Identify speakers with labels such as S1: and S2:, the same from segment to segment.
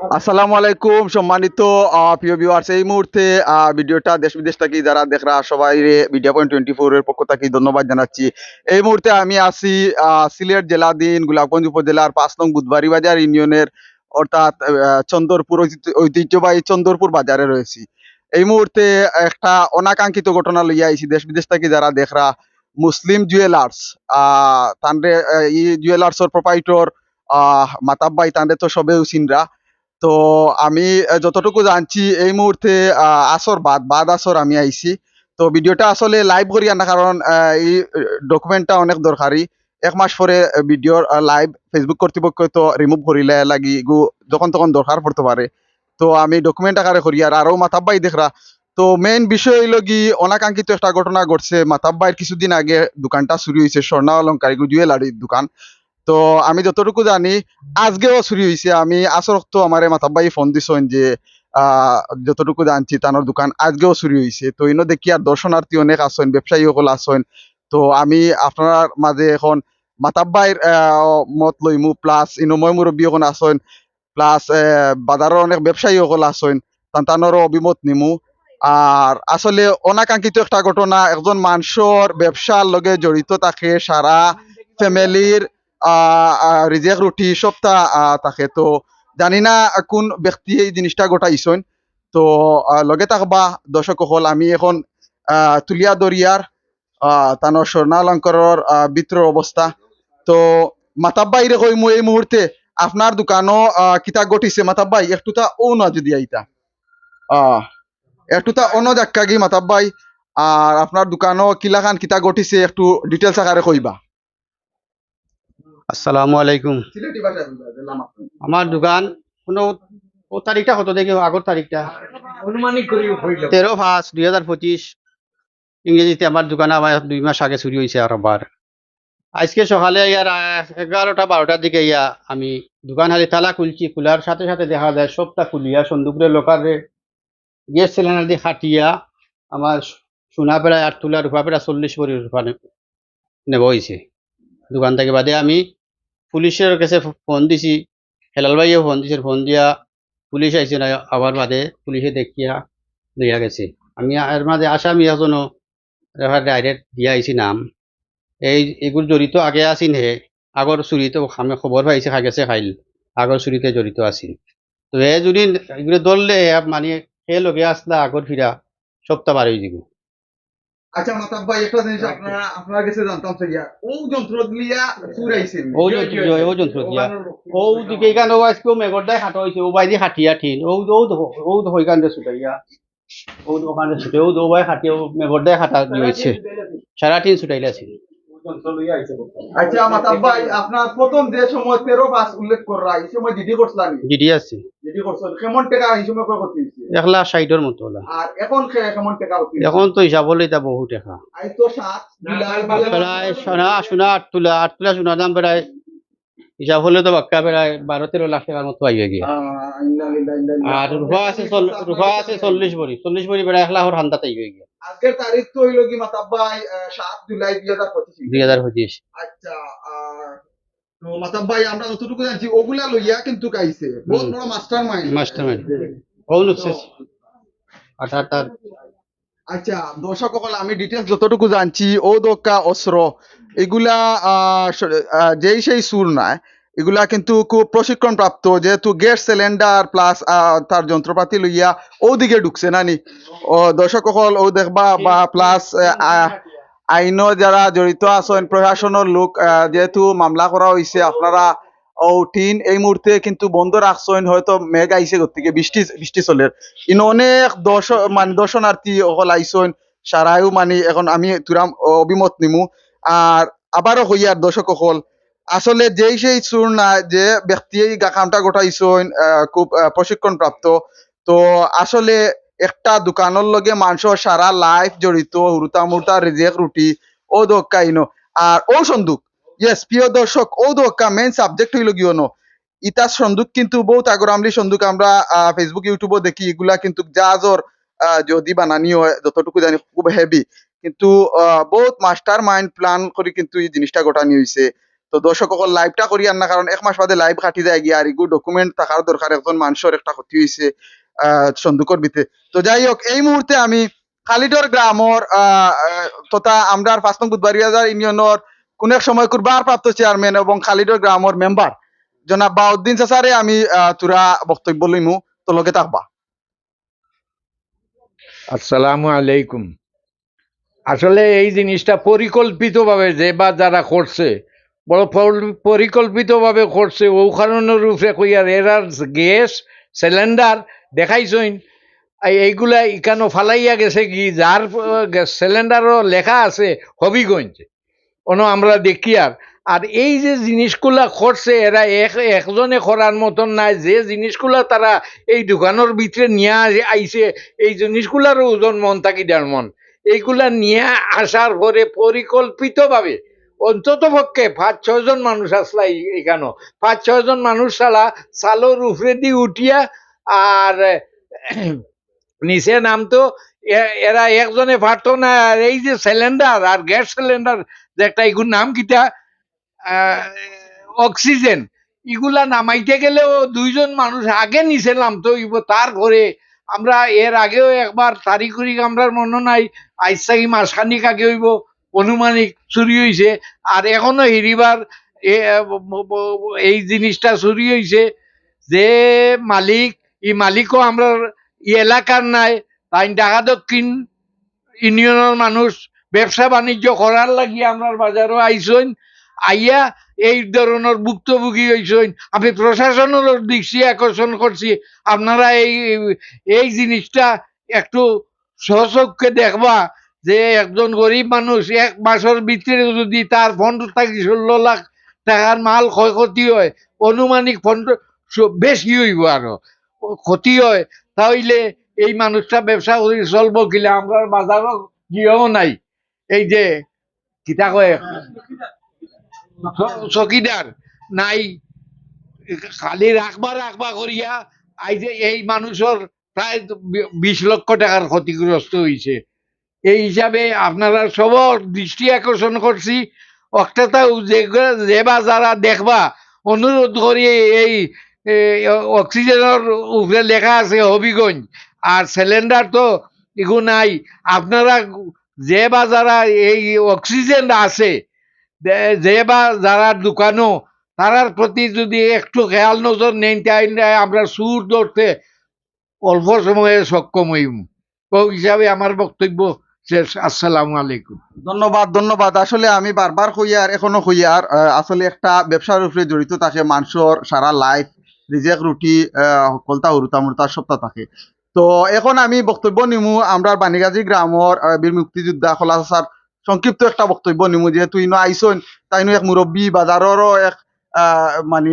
S1: আসসালামু আলাইকুম, সম্মানিত প্রিয় ভিউয়ার্স এই মুহূর্তে ভিডিওটা দেশ বিদেশ থেকে যারা দেখরা সবাই ভিডিও পয়েন্ট টোয়েন্টি ফোর এর পক্ষ থেকে ধন্যবাদ জানাচ্ছি। এই মুহূর্তে আমি আছি সিলেট জেলাধীন গোলাপগঞ্জ উপজেলার পাঁচ নং বুধবাড়ি বাজার ইউনিয়নের, অর্থাৎ চন্দরপুর ঐতিহ্যবাহী চন্দরপুর বাজারে রয়েছি। এই মুহূর্তে একটা অনাকাঙ্ক্ষিত ঘটনা লইয়া আইছি, দেশ বিদেশ থেকে যারা দেখরা মুসলিম জুয়েলার্স তানরে ই জুয়েলার্সর প্রোপাইটর মাতাব্বাই, তানরে তো সবেও চিনরা। তো আমি যতটুকু জানছি, এই মুহূর্তে আসর বাদ বাদ আসর আমি আইছি। তো ভিডিওটা আসলে লাইভ করিয়া না, কারণ এই ডকুমেন্টটা অনেক দরকারি। এক মাস পরে ভিডিওর লাইভ ফেসবুক কর্তৃপক্ষ তো রিমুভ করিলে লাগি গু, যখন তখন দরকার পড়তে পারে। তো আমি ডকুমেন্ট আকারে করি আর আরও মাতাব্বাই দেখরা। তো মেইন বিষয় হইল কি, অনাকাঙ্ক্ষিত একটা ঘটনা ঘটছে। মাতাব্বাইয়ের কিছুদিন আগে দোকানটা চুরি হয়েছে স্বর্ণ অলঙ্কার জুয়েলারির দোকান। তো আমি যতটুকু জানি আজকেও চুরি হয়েছে আমি আসরক্ত আমার মাতাব্বাই ফোন দিছেন যে আহ, যতটুকু জানছি তানোর দোকান আজকেও চুরি হয়েছে তো ইনো দেখি আর দর্শনার্থী অনেক আছেন ব্যবসায়ী সকল আছেন। তো আমি আপনার মাঝে এখন মাতাব্বাইর মত লইমু প্লাস ইনো মই মুরব্বী এখন আছেন প্লাস বাজারের অনেক ব্যবসায়ী সকল তানোরও অভিমত নিমু। আর আসলে অনাকাঙ্ক্ষিত একটা ঘটনা একজন মানুষের ব্যবসার লগে জড়িত থাকে সারা ফ্যামিলির রিজেক রুটি সবটা থাকে। তো জানি না কোন ব্যক্তি এই জিনিসটা ঘটাইছেন তো লগে থাকবা দর্শক হল আমি এখন তুলিয়া দরিয়ার তানোর স্বর্ণালঙ্কারের বিত্রর অবস্থা তো মাতাব্বাই রে কইমু এই মুহূর্তে আপনার দোকানও কিতা ঘটিছে মাতাব্বাই একটু তা ও না যদি আইতা। একটু তা অন্য জাক্কা গি মাতাব্বাই। আর আপনার দোকানও কিলাখান কিতা ঘটিছে একটু ডিটেলস আকারে কইবা
S2: আসসালামু আলাইকুম। আমার দোকান কোনো ও তারিখটা কত দেখি আগর তারিখটা। তেরো পাঁচ দুই হাজার পঁচিশ ইংরেজিতে আমার দোকান আমার দুই মাস আগে চুরি হয়েছে আর আবার আজকে সকালে ইয়ার এগারোটা বারোটার দিকে ইয়া আমি দোকান হালি তালা খুলছি খোলার সাথে সাথে দেখা যায় সবটা খুলিয়া সন্দুকরে লোকারে গ্যাস সিলিন্ডার দিয়ে খাটিয়া আমার সোনা প্রায় আট তোলা রূপা প্রায় চল্লিশ ভরি রূপা নেব হয়েছে দোকান থেকে বাদে আমি পুলিশের কাছে ফোন দিছি। হেলাল ভাইও ফোন দিছে ফোন দিয়া পুলিশ আইছে না, আবার বাদে পুলিশে দেখিয়া লইয়া গেছে। আমি এর মাঝে আসামি এখনও ডাইরেক্ট দিয়া আইছি নাম। এই এগুলো জড়িত আগে আছিন হে আগর চুরিতে আমি খবর পাইছে খাই গেছে খাইল আগর চুরিতে জড়িত আছিল। তো এ যদি এগুলো ধরলে মানে সে লগে আসলা আগর ফিরা সপ্তাহ বার হয়ে যাব।
S1: আচ্ছা মাতাব ভাই একটা জিনিস আপনারা আপনার কাছে জানতাম চাইয়া ও যন্ত্র দিয়া চুরাইছেন।
S2: ও যন্ত্র ও যন্ত্র দিয়া ও দিকে এখানে ও আজকে মেঘরটাই খাটা হয়েছে ও বাইদি খাটিয়া ঠিন ও ও ও দিয়ে ছুটাইয়া ও ওখানে ছুটে ও দো ভাই দিয়ে সারা টিন ছুটাইলে আছে
S1: আচ্ছা মাতাব ভাই আপনার প্রথম যে সময় তেরো পাস উল্লেখ করা এই সময় জিডি করছিলাম
S2: জিডি আছে।
S1: জিডি করছেন কেমন টাকা এই সময় করে করতে
S2: এক লাখ ষাটর মতো হলা।
S1: আর এখন খে- কেমন টাকা
S2: এখন তো হিসাব হলে এটা বহু টাকা।
S1: আই তো সাত
S2: প্রায় সোনা সোনা আট তোলা আট তোলা সোনার দাম প্রায় হিসাব হলে তো বাক্কা প্রায় বারো তেরো লাখ টাকার মতো আইবে গিয়ে। আর রূপা আছে রূপা আছে চল্লিশ ভরি। চল্লিশ ভরি প্রায় এক লাখর হান্দাত আইবে গিয়ে।
S1: আজকের তারিখ তো হইল কি মাতাব ভাই সাত জুলাই দুই হাজার পঁচিশ।
S2: দুই হাজার পঁচিশ।
S1: আচ্ছা তো মাতাব ভাই আমরা যতটুকু জানছি ওগুলা লইয়া কিন্তু গাইছে। বহুত বড় মাস্টার মাইন্ড
S2: মাস্টার মাইন্ড
S1: আচ্ছা দর্শক সকল আমি ডিটেলস যতটুকু জানছি ও দোকা অস্ত্র এগুলা আহ, যেই সেই সুর নাই এগুলা কিন্তু খুব প্রশিক্ষণ প্রাপ্ত যেহেতু গ্যাস সিলিন্ডার প্লাস তার যন্ত্রপাতি লইয়া ওদিকে ঢুকছে নানি ও, দর্শক সকল, ও দেখবা বা প্লাস আইনও যারা জড়িত আছেন, প্রশাসনের লোক যেহেতু মামলা করা হয়েছে আপনারা ও টিন এই মুহূর্তে কিন্তু বন্ধ রাখছেন, হয়তো মেঘ আইছে গতিকে বৃষ্টি বৃষ্টি চলে। ইন অনেক দর্শ মানে দর্শনার্থী অকল আইসন সারাইও মানে এখন আমি তুরাম অভিমত নিমু। আর আবারও হইয়ার দর্শক অকল আসলে যেই সেই চুর না যে ব্যক্তি এই কামটা গোটাইছন খুব প্রশিক্ষণ প্রাপ্ত তো আসলে একটা দোকানের লগে মানুষের সারা লাইফ জড়িত হুরুতা মুরতা রিজেক রুটি ও দক্কা ইনো। আর ও সন্দুক ইয়েস প্রিয় দর্শক ও দক্কা মেইন সাবজেক্ট হইল গিয়ে ন ইটা সন্দুক কিন্তু বহুত আগর আমলি সন্দুক আমরা ফেসবুক ইউটিউবও দেখি এগুলা কিন্তু জাহাজর আহ, যদি বানানি হয় যতটুকু জানি খুব হেভি কিন্তু বহুত মাস্টার মাইন্ড প্ল্যান করে কিন্তু এই জিনিসটা গোটানি হয়েছে তো দর্শক সকল লাইভটা করি আর না, কারণ এক মাস বাদে লাইভ কাটি যায় গিয়া, আর ইগু ডকুমেন্ট থাকার দরকার একজন মানুষের একটা ক্ষতি হয়েছে আহ সন্দুকর ভিতরে তো যাই হোক এই মুহূর্তে আমি খালিডর গ্রামর তথা আমরার পাঁচ নং বুধবাড়িয়াজার ইউনিয়নের কোন এক সময় কুরবার প্রাপ্ত চেয়ারম্যান এবং খালিডর গ্রামর মেম্বার জনাব বাউদ্দিন চাচারে আমি তুরা বক্তব্য লইমু তো লগে থাকবা।
S3: আসসালামু আলাইকুম। আসলে এই জিনিসটা পরিকল্পিতভাবে যে বা যারা করছে বড় পরিকল্পিতভাবে করছে। ও কারণের রূপে কইয়ার এরার গ্যাস সিলিন্ডার দেখাইছইন। এই- এইগুলা ইকানো ফালাইয়া গেছে কি? যার সিলিন্ডারও লেখা আছে হবিগঞ্জ। অন আমরা দেখি আর। আর এই যে জিনিসগুলা করছে, এরা এক একজনে করার মতন নাই। যে জিনিসগুলা তারা এই দোকানের ভিতরে নিয়ে আইছে, এই জিনিসগুলারও ওজন মন থাকি দেড় মন। এইগুলা নিয়ে আসার পরে পরিকল্পিতভাবে অন্তত পক্ষে পাঁচ ছয়জন মানুষ আসলা এখানে পাঁচ ছয়জন মানুষ সালা সালোর উপরে দিয়ে উঠিয়া আর, নিচে নামতো এরা একজনে পারতো না, আর এই যে সিলিন্ডার আর গ্যাস সিলিন্ডার যে একটা এগুর নাম কিটা অক্সিজেন এগুলা নামাইতে গেলেও দুইজন মানুষ আগে নিচে নামতো ইব তার ঘরে। আমরা এর আগেও একবার তারিখ আমরা মনে নাই থাকি মাসখানিক আগে হইব। অনুমানিক চুরি হয়েছে আর এখনও হেরিবার এই জিনিসটা চুরি হয়েছে যে মালিক, এই মালিকও আমরা এলাকার নাই, তাই ঢাকা দক্ষিণ ইউনিয়নের মানুষ ব্যবসা বাণিজ্য করার লাগি আমরা বাজারও আইসইন আইয়া এই ধরনের ভুক্তভোগী হইসইন আমি প্রশাসনের দৃষ্টি আকর্ষণ করছি আপনারা এই এই জিনিসটা একটু সচক্ষে দেখবা। যে একজন গরিব মানুষ এক মাসের ভিতরে যদি তার পনেরো থেকে ষোলো লাখ টাকার মাল ক্ষয়ক্ষতি হয়, অনুমানিক পনেরো বেশি হইব আরও। ক্ষতি হয়, তাহলে এই মানুষটা ব্যবসা করে চলবো কিলে আমরা বাজারও গিয়েও নাই। এই যে, কিতা কয়? চকিদার নাই। খালি রাখবা রাখবা করিয়া, আই যে এই মানুষের প্রায় বিশ লক্ষ টাকার ক্ষতিগ্রস্ত হয়েছে এই হিসাবে আপনারা সবর দৃষ্টি আকর্ষণ করছি। অক্টাটা যে যে বা যারা দেখবা, অনুরোধ করি এই অক্সিজেনের উপরে লেখা আছে হবিগঞ্জ। আর সিলিন্ডার তো এগু নাই। আপনারা যে বা যারা এই অক্সিজেন আছে যে বা যারা দোকানও তারার প্রতি যদি একটু খেয়াল নজর নেন তাহলে আমরা সুর ধরতে অল্প সময়ে সক্ষম হইম। তো হিসাবে আমার বক্তব্য শেষ আসসালামু আলাইকুম
S1: ধন্যবাদ ধন্যবাদ। আসলে আমি বারবার কইয়ার এখনও কইয়ার আহ, আসলে একটা ব্যবসার উপরে জড়িত থাকে মানুষের সারা লাইফ রিজেক রুটি কলতা উরুতা মুরতা সপ্তাহ থাকে। তো এখন আমি বক্তব্য নিমু আমরা বানিগাজী গ্রামর বীর মুক্তিযোদ্ধা খোলাসার সংক্ষিপ্ত একটা বক্তব্য নিমু। যেহেতু ইনো আইসন তাইনো এক মুরব্বী বাজারেরও এক আহ, মানে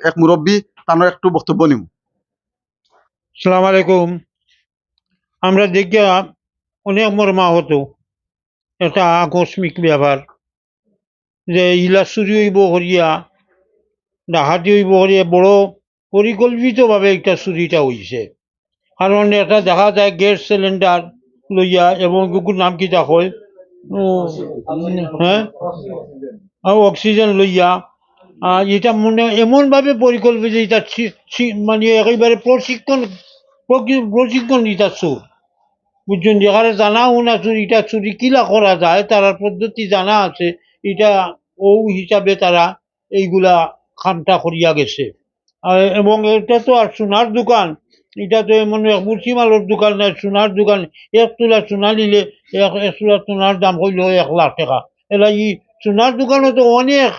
S1: এক মুরব্বী তানোর একটু বক্তব্য নিমু।
S4: সালাম আলাইকুম। আমরা দেখিয়া অনেক মর্মা হতো। এটা আকস্মিক ব্যাপার। যে ইলা চুরি হইব করিয়া ডাকাতি হইব করিয়া বড় পরিকল্পিতভাবে একটা চুরিটা হইছে। কারণ এটা দেখা যায় গ্যাস সিলিন্ডার লইয়া এবং কুকুর নাম কিটা হয়? হ্যাঁ অক্সিজেন লইয়া। এটা মনে এমনভাবে পরিকল্পিত এটা মানে একেবারে প্রশিক্ষণ প্রশিক্ষণ এটা বুঝছেন জানা না চুরি, এটা চুরি কিলা করা যায় তার পদ্ধতি জানা আছে, এটা ও হিসাবে তারা এইগুলা খামটা করিয়া গেছে। এবং এটা তো আর সোনার দোকান, এটা তো এমন মুর্শিমালোর দোকান, না সোনার দোকান, এক তোলা সোনা নিলে এক এক তোলা সোনার দাম হইল এক লাখ টাকা। এলা ই সোনার দোকানে তো অনেক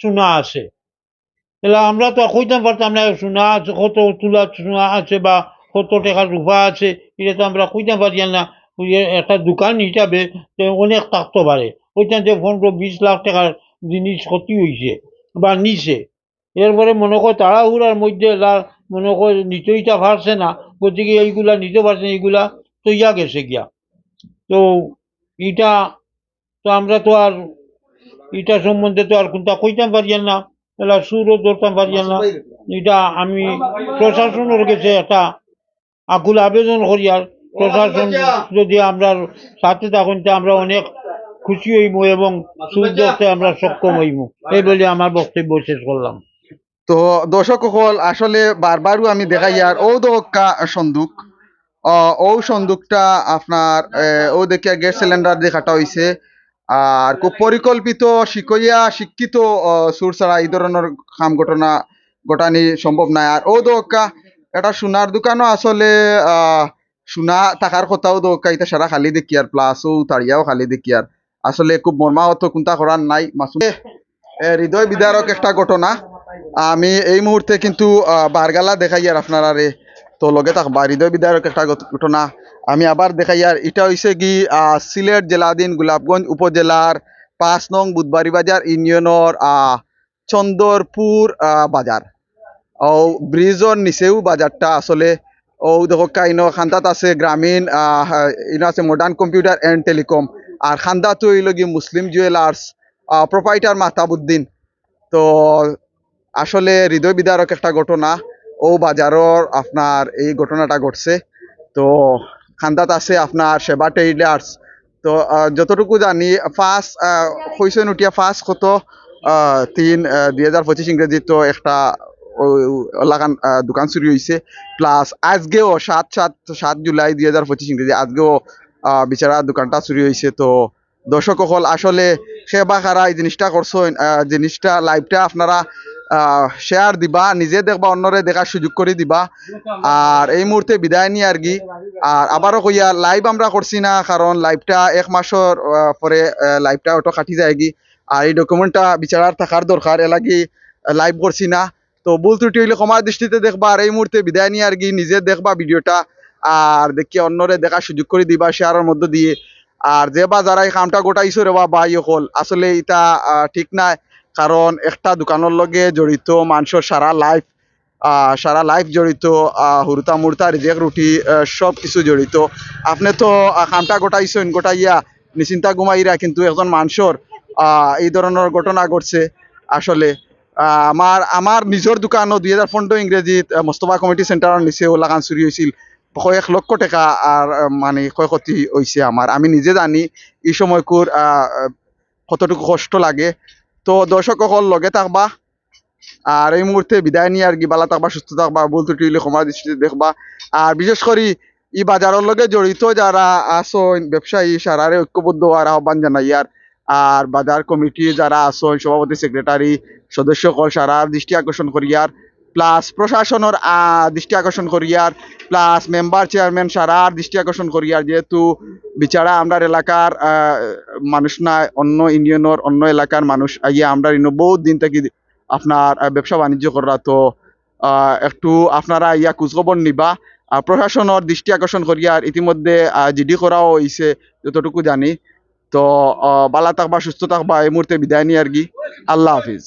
S4: সোনা আছে। এলা আমরা তো কইতাম পারতাম না, সোনা আছে, কত তোলা সোনা আছে বা কত টাকার রূপা আছে এটা তো আমরা কইতে পারি না। একটা দোকান হিসাবে অনেক থাকতে পারে। ওইখান যে পনেরো বিশ লাখ টাকার জিনিস ক্ষতি হয়েছে বা নিছে। এরপরে মনে কর তাড়াহুড়ার মধ্যে মনে কর নিতেইটা পারছে না গতিকে এইগুলা নিতে পারছে না এইগুলা তৈয়া গেছে গিয়া। তো এটা তো আমরা তো আর এটা সম্বন্ধে তো আর কোনটা কইতাম পারি না এলা সুরও ধরতাম পারি না। এটা আমি প্রশাসনের কাছে একটা আকুল আবেদন করি আর প্রশাসন যদি আমরা সাথে থাকুন তা আমরা অনেক খুশি হইব এবং সুখ আমরা সক্ষম হইব এই বলে আমার বক্তব্য শেষ করলাম।
S1: তো দর্শক সকল আসলে বারবারও আমি দেখাই আর ও দোকা সন্দুক। আহ, ও সন্দুকটা আপনার আহ, ও দেখিয়া গ্যাস সিলিন্ডার দেখাটা হইছে। আর খুব পরিকল্পিত শিকইয়া শিক্ষিত আহ, সুর ছাড়া এই ধরনের কাম ঘটনা ঘটানি সম্ভব নাই। আর ও দোকা এটা সোনার দোকানও আসলে সোনা থাকার কথাও দোকা এটা সারা খালি দেখি আর প্লাস ও তাড়িয়াও খালি দেখি আর আসলে খুব মর্মাহত কোনটা করার নাই মাসুম এ, হৃদয় বিদারক একটা ঘটনা। আমি এই মুহূর্তে কিন্তু বারগালা দেখাই আর আপনারা রে তো লগে থাকবা হৃদয় বিদারক একটা ঘটনা। আমি আবার দেখাই আর এটা হইছে কি সিলেট জেলাধীন গোলাপগঞ্জ উপজেলার পাঁচ নং বুধবাড়ি বাজার ইউনিয়নের চন্দরপুর বাজার ও ব্রিজর নিচেও বাজারটা আসলে ও দেখো কাইনো খান্দাত আছে গ্রামীণ ইনো আছে মডার্ন কম্পিউটার এন্ড টেলিকম আর খান্দাত কি মুসলিম জুয়েলার্স প্রোপাইটার মাহতাবুদ্দিন। তো আসলে হৃদয় বিদারক একটা ঘটনা। ও বাজারর আপনার এই ঘটনাটা ঘটছে। তো, খান্দাত আছে আপনার সেবা ট্রেডার্স তো যতটুকু জানি ফার্স্ট হয়েছে উঠিয়া ফার্স্ট কত তিন দুই হাজার পঁচিশ ইংরেজি তো একটা লাগান দোকান চুরি হয়েছে প্লাস আজকেও সাত সাত সাত জুলাই দুই হাজার পঁচিশ ইংরেজি, আজকেও বিচারা দোকানটা চুরি হয়েছে তো দর্শক সকল, আসলে সেবা খারা এই জিনিসটা করছেন জিনিসটা লাইভটা আপনারা শেয়ার দিবা, নিজে দেখবা, অন্যরে দেখার সুযোগ করে দিবা। আর এই মুহূর্তে বিদায় নিয়ে আর কি। আর আবারও কইয়া লাইভ আমরা করছি না, কারণ লাইভটা এক মাসের পরে লাইভটা অটো কাটি যায় কি আর এই ডকুমেন্টটা বিচারার থাকার দরকার এ লাগি লাইভ করছি না। তো ভুল ত্রুটি হইলে ক্ষমার দৃষ্টিতে দেখবা, আর এই মুহূর্তে বিদায় নিয়ে আর কি নিজে দেখবা ভিডিওটা, আর দেখি অন্যরে দেখার সুযোগ করে দিবা, শেয়ারের মধ্য দিয়ে। আর যে বা যারা এই কামটা গোটাইছো রে বা বাই হল আসলে এটা ঠিক নাই। কারণ একটা দোকানের লগে জড়িত মানুষের সারা লাইফ সারা লাইফ জড়িত হুরতা মুরতা রিজেক রুটি সব কিছু জড়িত। আপনি তো কামটা গোটাইছেন, গোটাইয়া নিশ্চিন্তা ঘুমাইরা কিন্তু একজন মানুষের এই ধরনের ঘটনা ঘটছে, আসলে। আমার নিজের দোকানও দুই হাজার পনেরো ইংরেজিত মোস্তফা কমিটি সেন্টারের নিচে ওলাকান চুরি হয়েছিল কয়েক লক্ষ টাকা আর মানে ক্ষয়ক্ষতি হয়েছে আমার আমি নিজে জানি এই সময়কুর আহ, কতটুকু কষ্ট লাগে। তো দর্শক সকল লগে থাকবা। আর এই মুহূর্তে বিদায় নিয়ে আর কি বালা থাকবা সুস্থ থাকবা ভুল ত্রুটি হইলে ক্ষমা দৃষ্টিতে দেখবা। আর বিশেষ করে ই বাজারের লগে জড়িত যারা আসন ব্যবসায়ী সারারে ঐক্যবদ্ধ হওয়ার আহ্বান জানাই আর আর বাজার কমিটি যারা আসন সভাপতি সেক্রেটারি সদস্য কল সারার দৃষ্টি আকর্ষণ করিয়ার প্লাস প্রশাসনের দৃষ্টি আকর্ষণ করিয়ার প্লাস মেম্বার চেয়ারম্যান সারার দৃষ্টি আকর্ষণ করিয়ার, যেহেতু বিচারা আমরা এলাকার মানুষ না, অন্য ইউনিয়নের, অন্য এলাকার মানুষ, আইয়া আমরা বহুত দিন থেকে আপনার ব্যবসা বাণিজ্য করা, তো একটু আপনারা ইয়া খোঁজখবর নিবা। আর প্রশাসনের দৃষ্টি আকর্ষণ করিয়ার, ইতিমধ্যে জিডি করাও হয়েছে যতটুকু জানি। তো বালা থাকবা সুস্থ থাকবা এই মুহূর্তে বিদায় নিয়ে আর কি। আল্লাহ হাফিজ।